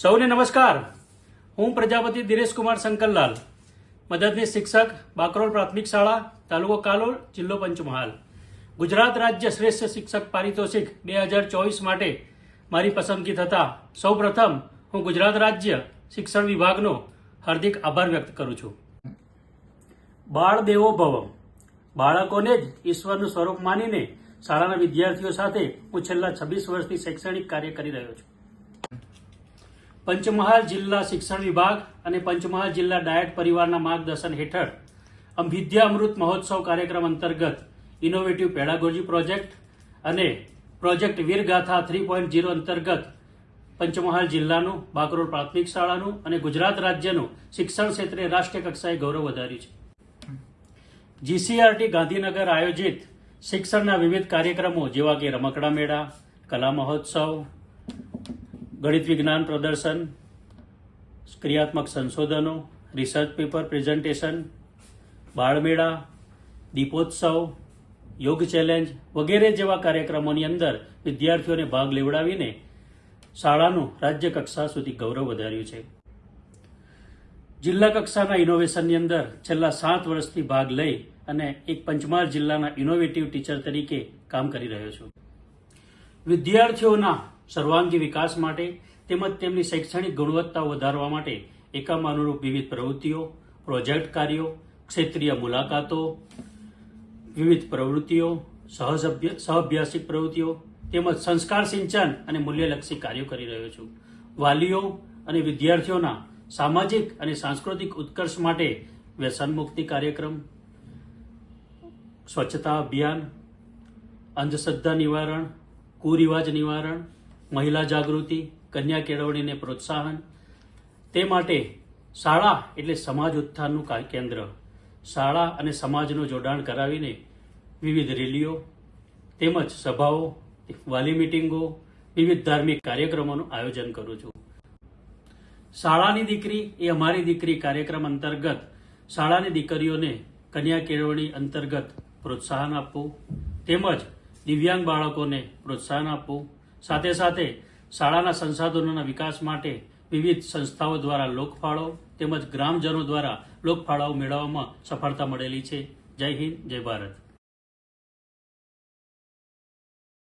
સૌને નમસ્કાર. હું પ્રજાપતિ દિનેશકુમાર શંકરલાલ મદદનીશ શિક્ષક, બાકરોલ પ્રાથમિક શાળા, તાલુકો કાલોલ, જિલ્લો પંચમહાલ. ગુજરાત રાજ્ય શ્રેષ્ઠ શિક્ષક પારિતોષિક બે હજાર ચોવીસ માટે મારી પસંદગી થતાં સૌપ્રથમ હું ગુજરાત રાજ્ય શિક્ષણ વિભાગનો હાર્દિક આભાર વ્યક્ત કરું છું. બાળ દેવો ભવ બાળકોને જ ઈશ્વરનું સ્વરૂપ માનીને શાળાના વિદ્યાર્થીઓ સાથે હું છેલ્લા છવ્વીસ વર્ષથી શૈક્ષણિક કાર્ય કરી રહ્યો છું. પંચમહાલ જિલ્લા શિક્ષણ વિભાગ અને પંચમહાલ જિલ્લા ડાયટ પરિવારના માર્ગદર્શન હેઠળ અમ અમૃત મહોત્સવ કાર્યક્રમ અંતર્ગત ઇનોવેટિવ પેડાગોજી પ્રોજેક્ટ અને project Veergatha three point zero અંતર્ગત પંચમહાલ જિલ્લાનું બાકરોલ પ્રાથમિક શાળાનું અને ગુજરાત રાજ્યનું શિક્ષણ ક્ષેત્રે રાષ્ટ્રીય કક્ષાએ ગૌરવ વધાર્યું છે. જીસીઆરટી ગાંધીનગર આયોજિત શિક્ષણના વિવિધ કાર્યક્રમો જેવા કે રમકડા મેળા, કલા મહોત્સવ ગણિત વિજ્ઞાન પ્રદર્શન, ક્રિયાત્મક સંશોધનો રિસર્ચ પેપર પ્રેઝન્ટેશન બાળમેળા, દીપોત્સવ, યોગ ચેલેન્જ વગેરે જેવા કાર્યક્રમોની અંદર વિદ્યાર્થીઓને ભાગ લેવડાવીને શાળાનું રાજ્ય કક્ષા સુધી ગૌરવ વધાર્યું છે. જિલ્લા કક્ષાના ઇનોવેશનની અંદર છેલ્લા સાત વર્ષથી ભાગ લઈ અને એક પંચમહાલ જિલ્લાના ઇનોવેટિવ ટીચર તરીકે કામ કરી રહ્યો છું. વિદ્યાર્થીઓના સર્વાંગી વિકાસ માટે તેમજ તેમની શૈક્ષણિક ગુણવત્તા વધારવા માટે એકમ અનુરૂપ વિવિધ પ્રવૃત્તિઓ, પ્રોજેક્ટ કાર્યો, ક્ષેત્રીય મુલાકાતો, વિવિધ પ્રવૃત્તિઓ સહજ અભ્ય- સહઅભ્યાસિક પ્રવૃત્તિઓ, તેમજ સંસ્કાર સિંચન અને મૂલ્યલક્ષી કાર્યો કરી રહ્યો છું. વાલીઓ અને વિદ્યાર્થીઓના સામાજિક અને સાંસ્કૃતિક ઉત્કર્ષ માટે વ્યસન મુક્તિ કાર્યક્રમ, સ્વચ્છતા અભિયાન, અંધશ્રદ્ધા નિવારણ, કુરિવાજ નિવારણ મહિલા જાગૃતિ, કન્યા કેળવણીને પ્રોત્સાહન. તે માટે શાળા એટલે સમાજ ઉત્થાનનું કેન્દ્ર. શાળા અને સમાજનું જોડાણ કરાવીને વિવિધ રેલીઓ, તેમજ સભાઓ, વાલી મિટિંગો, વિવિધ ધાર્મિક કાર્યક્રમોનું આયોજન કરું છું. શાળાની દીકરી એ અમારી દીકરી કાર્યક્રમ અંતર્ગત શાળાની દીકરીઓને કન્યા કેળવણી અંતર્ગત પ્રોત્સાહન આપવું, તેમજ દિવ્યાંગ બાળકોને પ્રોત્સાહન આપવું સાથે સાથે શાળાના સંસાધનોના વિકાસ માટે વિવિધ સંસ્થાઓ દ્વારા લોકફાળો તેમજ ગ્રામજનો દ્વારા લોકફાળાઓ મેળવવામાં સફળતા મળેલી છે. જય હિન્દ, જય ભારત.